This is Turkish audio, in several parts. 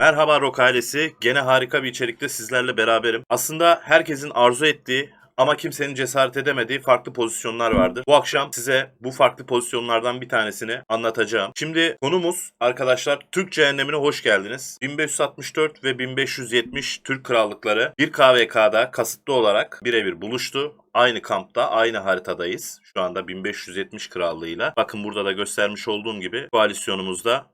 Merhaba Rock ailesi. Gene harika bir içerikte sizlerle beraberim. Aslında herkesin arzu ettiği ama kimsenin cesaret edemediği farklı pozisyonlar vardır. Bu akşam size bu farklı pozisyonlardan bir tanesini anlatacağım. Şimdi konumuz arkadaşlar Türk cehennemine hoş geldiniz. 1564 ve 1570 Türk krallıkları bir KVK'da kasıtlı olarak birebir buluştu. Aynı kampta, aynı haritadayız. Şu anda 1570 krallığıyla. Bakın burada da göstermiş olduğum gibi koalisyonumuzda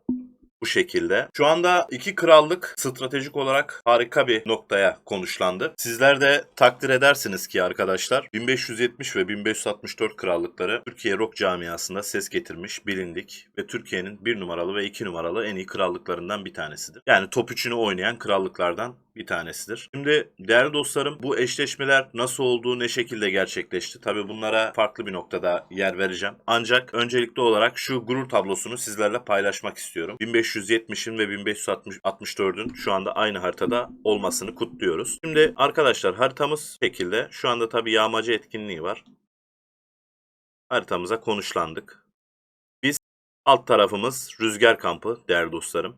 bu şekilde. Şu anda iki krallık stratejik olarak harika bir noktaya konuşlandı. Sizler de takdir edersiniz ki arkadaşlar 1570 ve 1564 krallıkları Türkiye rock camiasında ses getirmiş, bilindik ve Türkiye'nin bir numaralı ve iki numaralı en iyi krallıklarından bir tanesidir. Yani top üçünü oynayan krallıklardan bir tanesidir. Şimdi değerli dostlarım bu eşleşmeler nasıl oldu, ne şekilde gerçekleşti? Tabii bunlara farklı bir noktada yer vereceğim. Ancak öncelikli olarak şu gurur tablosunu sizlerle paylaşmak istiyorum. 1570'in ve 1564'ün şu anda aynı haritada olmasını kutluyoruz. Şimdi arkadaşlar haritamız şekilde. Şu anda tabii yağmacı etkinliği var. Haritamıza konuşlandık. Biz alt tarafımız rüzgar kampı değerli dostlarım.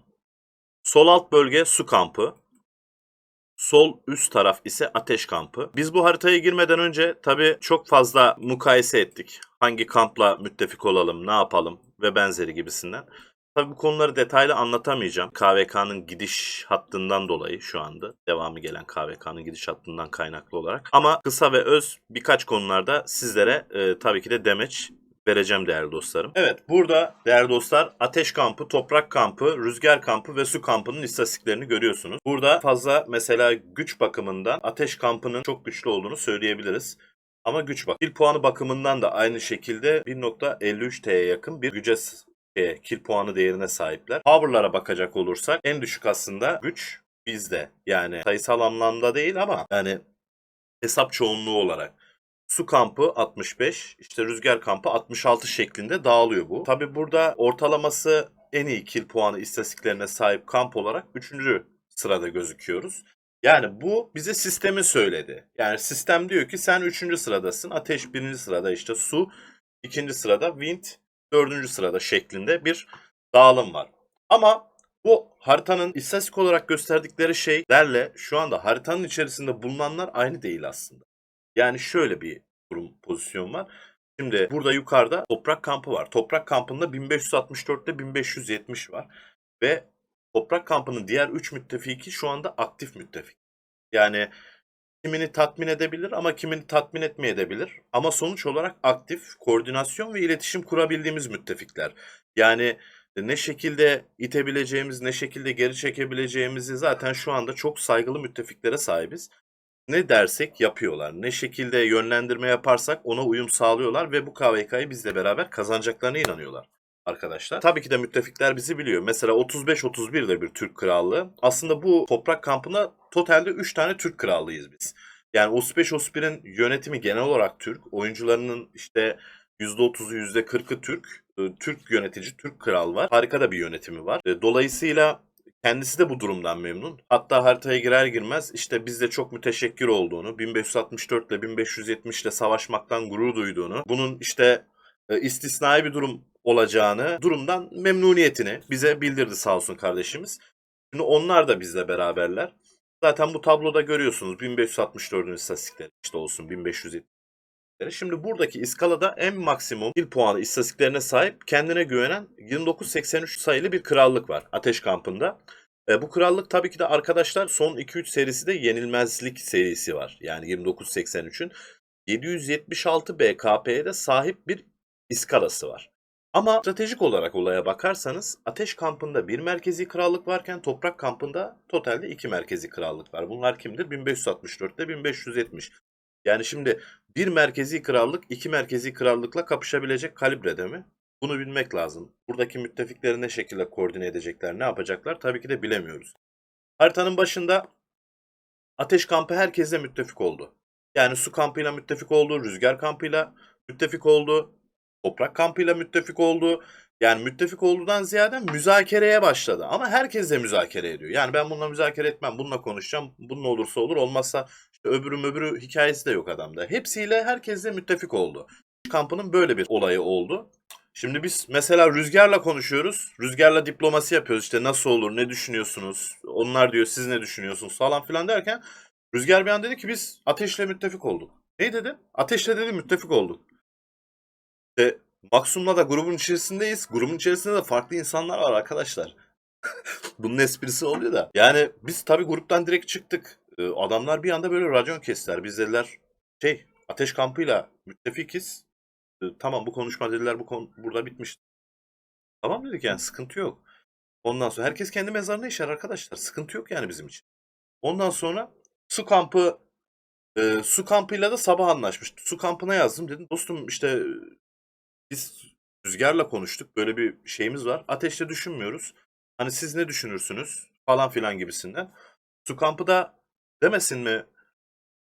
Sol alt bölge su kampı. Sol üst taraf ise ateş kampı. Biz bu haritaya girmeden önce tabii çok fazla mukayese ettik. Hangi kampla müttefik olalım, ne yapalım ve benzeri gibisinden. Tabii bu konuları detaylı anlatamayacağım. KVK'nın gidiş hattından dolayı şu anda. Devamı gelen KVK'nın gidiş hattından kaynaklı olarak. Ama kısa ve öz birkaç konularda sizlere e, tabii ki de demeç vereceğim değerli dostlarım. Evet burada değerli dostlar ateş kampı, toprak kampı, rüzgar kampı ve su kampının istatistiklerini görüyorsunuz. Burada fazla mesela güç bakımından ateş kampının çok güçlü olduğunu söyleyebiliriz. Ama güç bak. Kill puanı bakımından da aynı şekilde 1.53 T'ye yakın bir güce şeye, kill puanı değerine sahipler. Power'lara bakacak olursak en düşük aslında güç bizde. Yani sayısal anlamda değil ama yani hesap çoğunluğu olarak. Su kampı 65, işte rüzgar kampı 66 şeklinde dağılıyor bu. Tabi burada ortalaması en iyi kill puanı istatistiklerine sahip kamp olarak 3. sırada gözüküyoruz. Yani bu bize sistemi söyledi. Yani sistem diyor ki sen 3. sıradasın, ateş 1. sırada, işte su 2. sırada, wind 4. sırada şeklinde bir dağılım var. Ama bu haritanın istatistik olarak gösterdikleri şeylerle şu anda haritanın içerisinde bulunanlar aynı değil aslında. Yani şöyle bir durum pozisyon var. Şimdi burada yukarıda toprak kampı var. Toprak kampında 1564 ile 1570 var. Ve toprak kampının diğer 3 müttefiki şu anda aktif müttefik. Yani kimini tatmin edebilir ama kimini tatmin etmeyebilir. Ama sonuç olarak aktif, koordinasyon ve iletişim kurabildiğimiz müttefikler. Yani ne şekilde itebileceğimiz, ne şekilde geri çekebileceğimizi zaten şu anda çok saygılı müttefiklere sahibiz ne dersek yapıyorlar. Ne şekilde yönlendirme yaparsak ona uyum sağlıyorlar ve bu KVK'yı bizle beraber kazanacaklarına inanıyorlar arkadaşlar. Tabii ki de müttefikler bizi biliyor. Mesela 35-31 de bir Türk krallığı. Aslında bu toprak kampına totalde 3 tane Türk krallığıyız biz. Yani 35-31'in yönetimi genel olarak Türk. Oyuncularının işte %30'u %40'ı Türk. Ee, Türk yönetici, Türk kral var. Harika da bir yönetimi var. Ee, Dolayısıyla Kendisi de bu durumdan memnun. Hatta haritaya girer girmez işte bizde çok müteşekkir olduğunu, 1564 ile 1570 ile savaşmaktan gurur duyduğunu, bunun işte e, istisnai bir durum olacağını, durumdan memnuniyetini bize bildirdi sağ olsun kardeşimiz. Şimdi onlar da bizle beraberler. Zaten bu tabloda görüyorsunuz 1564'ün istatistikleri işte olsun 1570 Şimdi buradaki iskalada en maksimum kill puanı istatistiklerine sahip kendine güvenen 2983 sayılı bir krallık var Ateş Kampı'nda. E, bu krallık tabii ki de arkadaşlar son 2-3 serisi de yenilmezlik serisi var. Yani 2983'ün 776 BKP'ye de sahip bir iskalası var. Ama stratejik olarak olaya bakarsanız Ateş Kampı'nda bir merkezi krallık varken Toprak Kampı'nda totalde iki merkezi krallık var. Bunlar kimdir? 1564 ile 1570. Yani şimdi bir merkezi krallık iki merkezi krallıkla kapışabilecek kalibrede mi? Bunu bilmek lazım. Buradaki müttefikleri ne şekilde koordine edecekler, ne yapacaklar tabii ki de bilemiyoruz. Haritanın başında ateş kampı herkesle müttefik oldu. Yani su kampıyla müttefik oldu, rüzgar kampıyla müttefik oldu, toprak kampıyla müttefik oldu. Yani müttefik olduğundan ziyade müzakereye başladı. Ama herkesle müzakere ediyor. Yani ben bununla müzakere etmem, bununla konuşacağım, bununla olursa olur, olmazsa işte öbürü öbürü hikayesi de yok adamda. Hepsiyle herkesle müttefik oldu. Kampının böyle bir olayı oldu. Şimdi biz mesela Rüzgar'la konuşuyoruz. Rüzgar'la diplomasi yapıyoruz. İşte nasıl olur, ne düşünüyorsunuz? Onlar diyor siz ne düşünüyorsunuz falan filan derken Rüzgar bir an dedi ki biz ateşle müttefik olduk. Ne dedi? Ateşle dedi müttefik olduk. İşte Maksum'la da grubun içerisindeyiz. Grubun içerisinde de farklı insanlar var arkadaşlar. Bunun esprisi oluyor da. Yani biz tabii gruptan direkt çıktık. Ee, Adamlar bir anda böyle racon kestiler. Biz dediler şey ateş kampıyla müttefikiz. Ee, Tamam bu konuşma dediler bu konu burada bitmiş. Tamam dedik yani sıkıntı yok. Ondan sonra herkes kendi mezarına işer arkadaşlar. Sıkıntı yok yani bizim için. Ondan sonra su kampı e, su kampıyla da sabah anlaşmış. Su kampına yazdım dedim. Dostum işte biz Rüzgar'la konuştuk. Böyle bir şeyimiz var. Ateşte düşünmüyoruz. Hani siz ne düşünürsünüz? Falan filan gibisinden. Su kampı da demesin mi?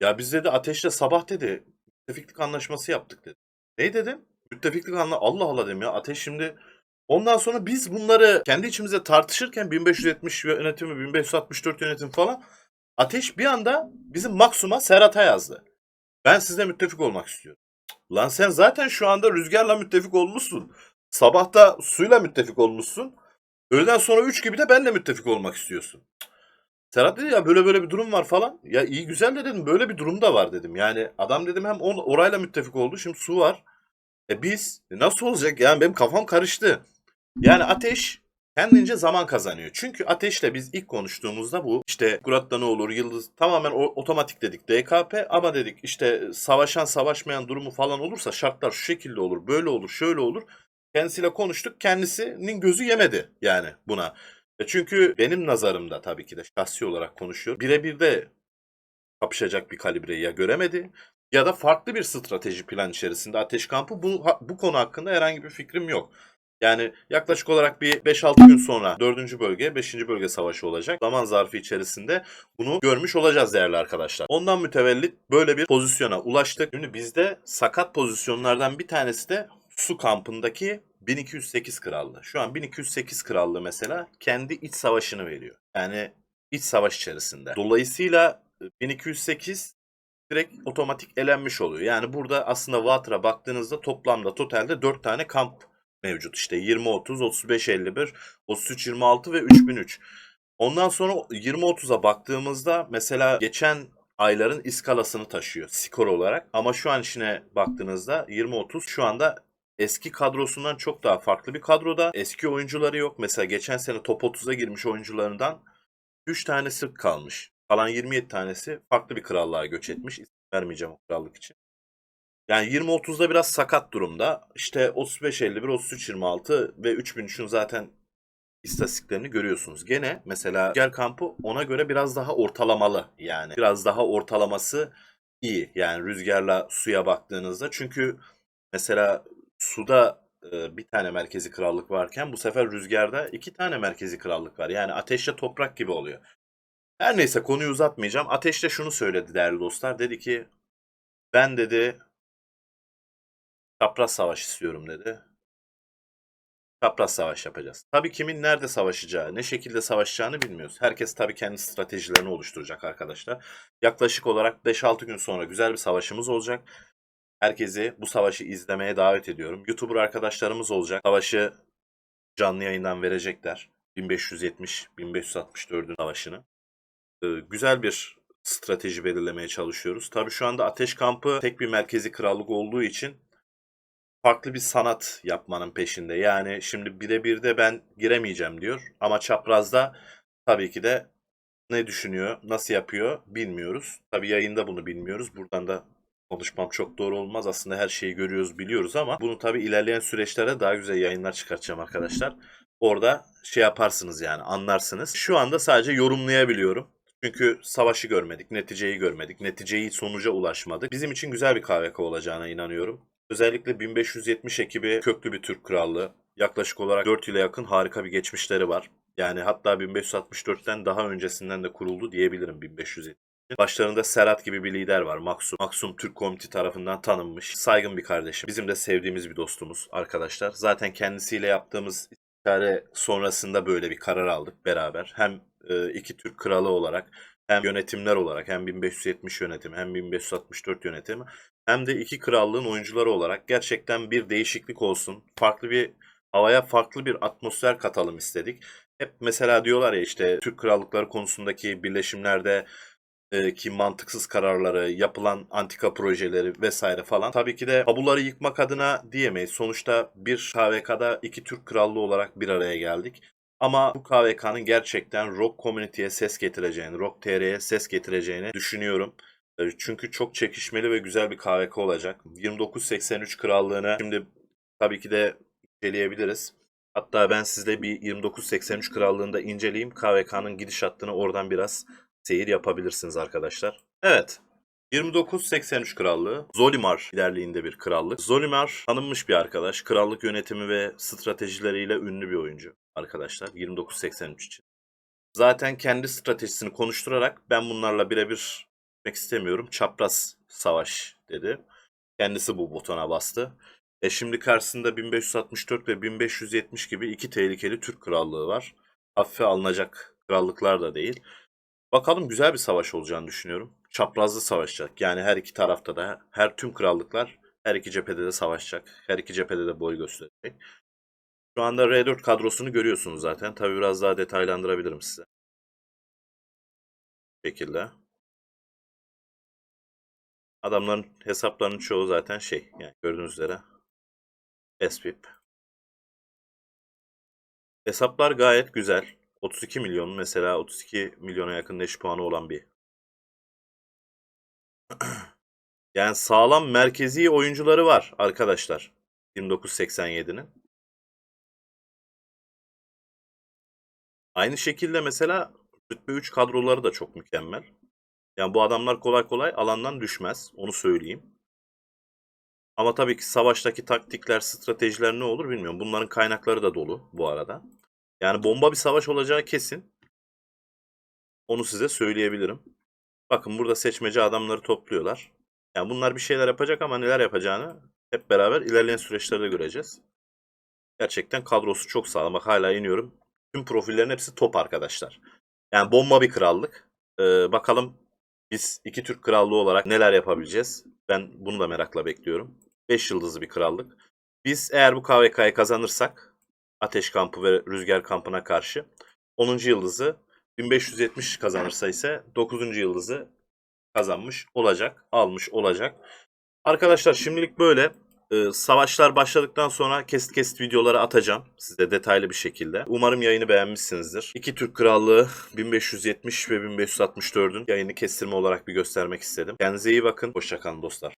Ya biz dedi ateşle sabah dedi. Müttefiklik anlaşması yaptık dedi. Ne dedim? Müttefiklik anla Allah Allah dedim ya. Ateş şimdi Ondan sonra biz bunları kendi içimizde tartışırken 1570 yönetimi, 1564 yönetim falan Ateş bir anda bizim Maksum'a Serhat'a yazdı. Ben sizle müttefik olmak istiyorum. Lan sen zaten şu anda rüzgarla müttefik olmuşsun. Sabahta suyla müttefik olmuşsun. Öğleden sonra 3 gibi de benle müttefik olmak istiyorsun. Serhat dedi ya böyle böyle bir durum var falan. Ya iyi güzel de dedim böyle bir durum da var dedim. Yani adam dedim hem on, orayla müttefik oldu şimdi su var. E biz e nasıl olacak yani benim kafam karıştı. Yani ateş kendince zaman kazanıyor. Çünkü ateşle biz ilk konuştuğumuzda bu işte Kurat'ta ne olur Yıldız tamamen o- otomatik dedik DKP ama dedik işte savaşan savaşmayan durumu falan olursa şartlar şu şekilde olur böyle olur şöyle olur. Kendisiyle konuştuk kendisinin gözü yemedi yani buna. E Çünkü benim nazarımda tabii ki de şahsi olarak konuşuyorum. Birebir de kapışacak bir kalibreyi ya göremedi ya da farklı bir strateji plan içerisinde Ateş Kampı bu, bu konu hakkında herhangi bir fikrim yok. Yani yaklaşık olarak bir 5-6 gün sonra 4. bölge, 5. bölge savaşı olacak. Zaman zarfı içerisinde bunu görmüş olacağız değerli arkadaşlar. Ondan mütevellit böyle bir pozisyona ulaştık. Şimdi bizde sakat pozisyonlardan bir tanesi de su kampındaki 1208 krallığı. Şu an 1208 krallığı mesela kendi iç savaşını veriyor. Yani iç savaş içerisinde. Dolayısıyla 1208 direkt otomatik elenmiş oluyor. Yani burada aslında Vatra baktığınızda toplamda totalde 4 tane kamp mevcut. İşte 20-30, 35-51, 33-26 ve 3003. Ondan sonra 20-30'a baktığımızda mesela geçen ayların iskalasını taşıyor skor olarak. Ama şu an işine baktığınızda 20-30 şu anda eski kadrosundan çok daha farklı bir kadroda. Eski oyuncuları yok. Mesela geçen sene top 30'a girmiş oyuncularından 3 tanesi kalmış. Kalan 27 tanesi farklı bir krallığa göç etmiş. İsim vermeyeceğim o krallık için. Yani 20-30'da biraz sakat durumda. İşte 35-51, 33-26 ve 3003'ün zaten istatistiklerini görüyorsunuz. Gene mesela gel kampı ona göre biraz daha ortalamalı yani. Biraz daha ortalaması iyi. Yani rüzgarla suya baktığınızda. Çünkü mesela suda e, bir tane merkezi krallık varken bu sefer rüzgarda iki tane merkezi krallık var. Yani ateşle toprak gibi oluyor. Her neyse konuyu uzatmayacağım. Ateş de şunu söyledi değerli dostlar. Dedi ki ben dedi çapraz savaş istiyorum dedi. Çapraz savaş yapacağız. Tabii kimin nerede savaşacağı, ne şekilde savaşacağını bilmiyoruz. Herkes tabii kendi stratejilerini oluşturacak arkadaşlar. Yaklaşık olarak 5-6 gün sonra güzel bir savaşımız olacak. Herkesi bu savaşı izlemeye davet ediyorum. YouTuber arkadaşlarımız olacak. Savaşı canlı yayından verecekler. 1570-1564'ün savaşını. Ee, güzel bir strateji belirlemeye çalışıyoruz. Tabii şu anda Ateş Kampı tek bir merkezi krallık olduğu için farklı bir sanat yapmanın peşinde. Yani şimdi birebir de ben giremeyeceğim diyor. Ama çaprazda tabii ki de ne düşünüyor, nasıl yapıyor bilmiyoruz. Tabii yayında bunu bilmiyoruz. Buradan da konuşmam çok doğru olmaz. Aslında her şeyi görüyoruz, biliyoruz ama bunu tabii ilerleyen süreçlere daha güzel yayınlar çıkartacağım arkadaşlar. Orada şey yaparsınız yani anlarsınız. Şu anda sadece yorumlayabiliyorum. Çünkü savaşı görmedik, neticeyi görmedik, neticeyi sonuca ulaşmadık. Bizim için güzel bir KVK olacağına inanıyorum. Özellikle 1570 ekibi köklü bir Türk krallığı. Yaklaşık olarak 4 yıla yakın harika bir geçmişleri var. Yani hatta 1564'ten daha öncesinden de kuruldu diyebilirim 1570. Başlarında Serhat gibi bir lider var Maksum. Maksum Türk Komiti tarafından tanınmış. Saygın bir kardeşim. Bizim de sevdiğimiz bir dostumuz arkadaşlar. Zaten kendisiyle yaptığımız istişare sonrasında böyle bir karar aldık beraber. Hem iki Türk kralı olarak hem yönetimler olarak hem 1570 yönetim hem 1564 yönetim hem de iki krallığın oyuncuları olarak gerçekten bir değişiklik olsun. Farklı bir havaya farklı bir atmosfer katalım istedik. Hep mesela diyorlar ya işte Türk krallıkları konusundaki birleşimlerde ki mantıksız kararları, yapılan antika projeleri vesaire falan. Tabii ki de tabuları yıkmak adına diyemeyiz. Sonuçta bir KVK'da iki Türk krallığı olarak bir araya geldik. Ama bu KVK'nın gerçekten Rock Community'ye ses getireceğini, Rock TR'ye ses getireceğini düşünüyorum. E, Çünkü çok çekişmeli ve güzel bir KVK olacak. 2983 krallığını şimdi tabii ki de inceleyebiliriz. Hatta ben sizle bir 2983 krallığında inceleyeyim. KVK'nın gidiş hattını oradan biraz seyir yapabilirsiniz arkadaşlar. Evet. 2983 Krallığı Zolimar ilerliğinde bir krallık. Zolimar tanınmış bir arkadaş. Krallık yönetimi ve stratejileriyle ünlü bir oyuncu arkadaşlar 2983 için. Zaten kendi stratejisini konuşturarak ben bunlarla birebir gitmek istemiyorum. Çapraz savaş dedi. Kendisi bu butona bastı. E şimdi karşısında 1564 ve 1570 gibi iki tehlikeli Türk krallığı var. Hafife alınacak krallıklar da değil. Bakalım güzel bir savaş olacağını düşünüyorum. Çaprazlı savaşacak. Yani her iki tarafta da her tüm krallıklar her iki cephede de savaşacak. Her iki cephede de boy gösterecek. Şu anda R4 kadrosunu görüyorsunuz zaten. Tabi biraz daha detaylandırabilirim size. Bu şekilde. Adamların hesaplarının çoğu zaten şey. Yani gördüğünüz üzere. SPIP. Hesaplar gayet güzel. 32 milyon mesela 32 milyona yakın eş puanı olan bir. yani sağlam merkezi oyuncuları var arkadaşlar. 2987'nin. Aynı şekilde mesela rütbe 3 kadroları da çok mükemmel. Yani bu adamlar kolay kolay alandan düşmez. Onu söyleyeyim. Ama tabii ki savaştaki taktikler, stratejiler ne olur bilmiyorum. Bunların kaynakları da dolu bu arada. Yani bomba bir savaş olacağı kesin. Onu size söyleyebilirim. Bakın burada seçmeci adamları topluyorlar. Yani bunlar bir şeyler yapacak ama neler yapacağını hep beraber ilerleyen süreçlerde göreceğiz. Gerçekten kadrosu çok sağlam. Bak hala iniyorum. Tüm profillerin hepsi top arkadaşlar. Yani bomba bir krallık. Ee, bakalım biz iki Türk krallığı olarak neler yapabileceğiz? Ben bunu da merakla bekliyorum. 5 yıldızlı bir krallık. Biz eğer bu KVK'yı kazanırsak Ateş Kampı ve Rüzgar Kampı'na karşı 10. yıldızı 1570 kazanırsa ise 9. yıldızı kazanmış olacak, almış olacak. Arkadaşlar şimdilik böyle. Ee, savaşlar başladıktan sonra kesit kesit videoları atacağım size detaylı bir şekilde. Umarım yayını beğenmişsinizdir. İki Türk Krallığı 1570 ve 1564'ün yayını kestirme olarak bir göstermek istedim. Kendinize iyi bakın. Hoşçakalın dostlar.